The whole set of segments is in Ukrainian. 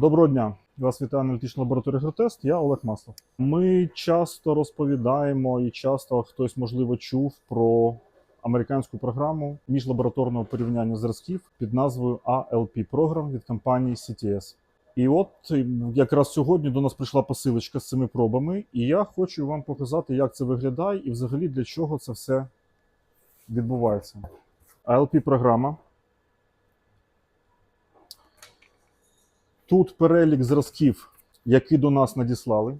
Доброго дня! Вас вітає аналітична лабораторія Гротест. Я Олег Маслов. Ми часто розповідаємо і часто хтось, можливо, чув про американську програму міжлабораторного порівняння зразків під назвою ALP Program від компанії CTS. І от е, якраз сьогодні до нас прийшла посилочка з цими пробами, і я хочу вам показати, як це виглядає і взагалі для чого це все відбувається. ALP програма Тут перелік зразків, які до нас надіслали.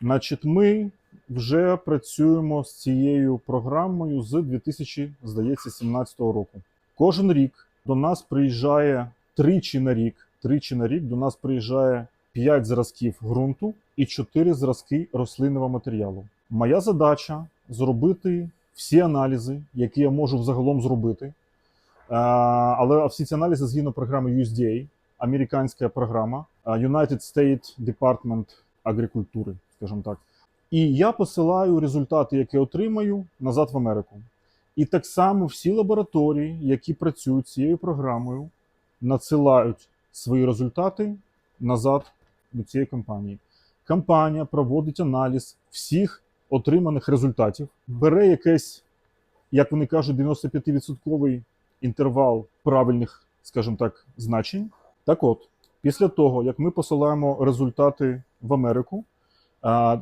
Значить, ми вже працюємо з цією програмою з 2017 року. Кожен рік до нас приїжджає тричі на рік. Тричі на рік до нас приїжджає 5 зразків ґрунту і 4 зразки рослинного матеріалу. Моя задача зробити всі аналізи, які я можу взагалом зробити. Е, Але всі ці аналізи згідно програми USDA, американська програма а, United States Department агрикультури, скажімо так. І я посилаю результати, які отримаю, назад в Америку. І так само всі лабораторії, які працюють цією програмою, надсилають свої результати назад до цієї компанії. Компанія проводить аналіз всіх отриманих результатів, бере якесь, як вони кажуть, 95% інтервал правильних, скажімо так, значень. Так от, після того, як ми посилаємо результати в Америку,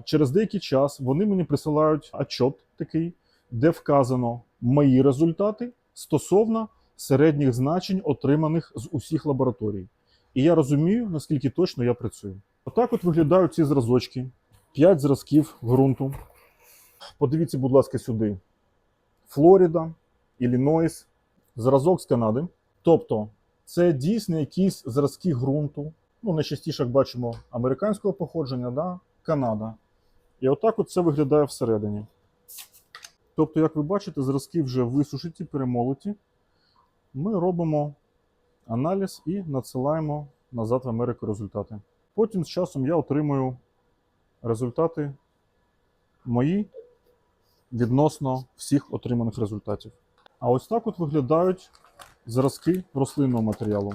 через деякий час вони мені присилають отчет такий, де вказано мої результати стосовно середніх значень, отриманих з усіх лабораторій. І я розумію, наскільки точно я працюю. Отак от виглядають ці зразочки. 5 зразків ґрунту. Подивіться, будь ласка, сюди: Флоріда, Іллінойс, зразок з Канади. Тобто, це дійсно якісь зразки ґрунту. Ну, найчастіше, як бачимо, американського походження, да? Канада. І отак от це виглядає всередині. Тобто, як ви бачите, зразки вже висушиті, перемолоті. Ми робимо аналіз і надсилаємо назад в Америку результати. Потім з часом я отримую результати мої відносно всіх отриманих результатів. А ось так от виглядають зразки рослинного матеріалу.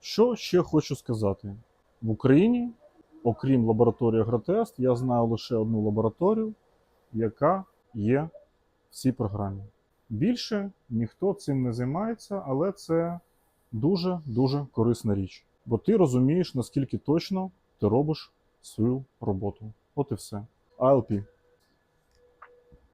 Що ще хочу сказати? В Україні, окрім лабораторії Агротест, я знаю лише одну лабораторію, яка є в цій програмі. Більше ніхто цим не займається, але це дуже-дуже корисна річ. Бо ти розумієш, наскільки точно ти робиш свою роботу. От і все. ALP.